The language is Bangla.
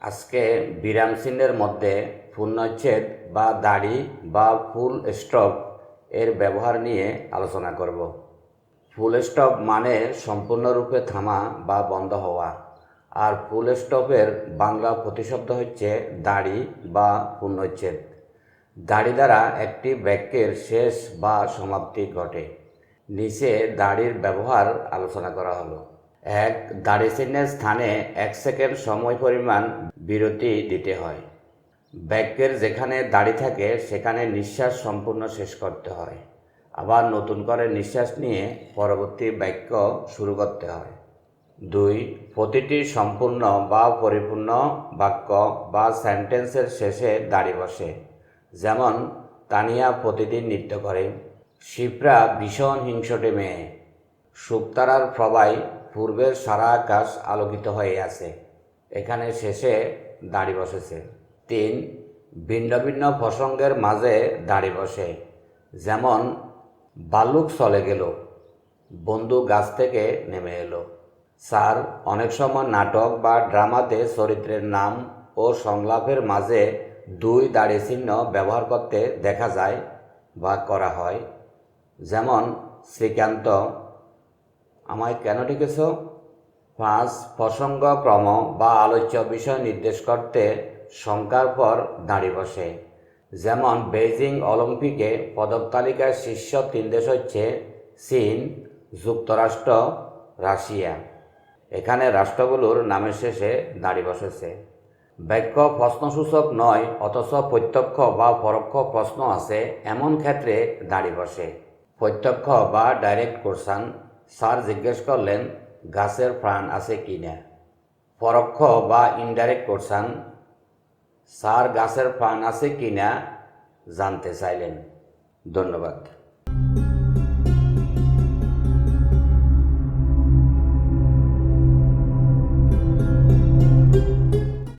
আজকে বিরাম চিহ্নের মধ্যে পূর্ণচ্ছেদ বা দাড়ি বা ফুল স্টপ এর ব্যবহার নিয়ে আলোচনা করব। ফুল স্টপ মানে সম্পূর্ণরূপে থামা বা বন্ধ হওয়া। আর ফুল স্টপের বাংলা প্রতিশব্দ হচ্ছে দাড়ি বা পূর্ণচ্ছেদ দাড়ি দ্বারা একটি বাক্যের শেষ বা সমাপ্তি ঘটে। নিচে দাড়ির ব্যবহার আলোচনা করা হলো। এক দাড়ি চিহ্নের স্থানে এক সেকেন্ড সময় পরিমাণ বিরতি দিতে হয়। বাক্যের যেখানে দাড়ি থাকে, সেখানে নিঃশ্বাস সম্পূর্ণ শেষ করতে হয়। আবার নতুন করে নিঃশ্বাস নিয়ে পরবর্তী বাক্য শুরু করতে হয়। দুই, প্রতিটি সম্পূর্ণ বা পরিপূর্ণ বাক্য বা সেন্টেন্সের শেষে দাড়ি বসে। যেমন, তানিয়া প্রতিদিন নৃত্য করে। শিপ্রা ভীষণ হিংসটে মেয়ে। শুকতারার প্রবাই পূর্বের সারা আকাশ আলোকিত হয়ে আছে। এখানে শেষে দাড়ি বসেছে। তিন, ভিন্ন ভিন্ন প্রসঙ্গের মাঝে দাড়ি বসে। যেমন, বালুক চলে গেল বন্ধু গাছ থেকে নেমে এলো। স্যার অনেক সময় নাটক বা ড্রামাতে চরিত্রের নাম ও সংলাপের মাঝে দুই দাড়ি চিহ্ন ব্যবহার করতে দেখা যায় বা করা হয়। যেমন, শ্রীকান্ত আমায় কেন ডেকেছ? পাঁচ প্রসঙ্গ ক্রম বা আলোচ্য বিষয় নির্দেশ করতে শঙ্কার পর দাঁড়িয়ে বসে। যেমন বেইজিং অলিম্পিকে পদক তালিকার শীর্ষ তিন দেশ হচ্ছে চীন, যুক্তরাষ্ট্র, রাশিয়া। এখানে রাষ্ট্রগুলোর নামের শেষে দাঁড়িয়ে বসেছে। বাক্য প্রশ্নসূচক নয়, অথচ প্রত্যক্ষ বা পরোক্ষ প্রশ্ন আছে, এমন ক্ষেত্রে দাঁড়িয়ে বসে। প্রত্যক্ষ বা ডাইরেক্ট কোশ্চান স্যার জিজ্ঞেস করলেন, গাছের প্রাণ আছে কি না? পরোক্ষ বা ইনডাইরেক্ট কোশ্চান স্যার গাছের প্রাণ আছে কি না? জানতে চাইলেন। ধন্যবাদ।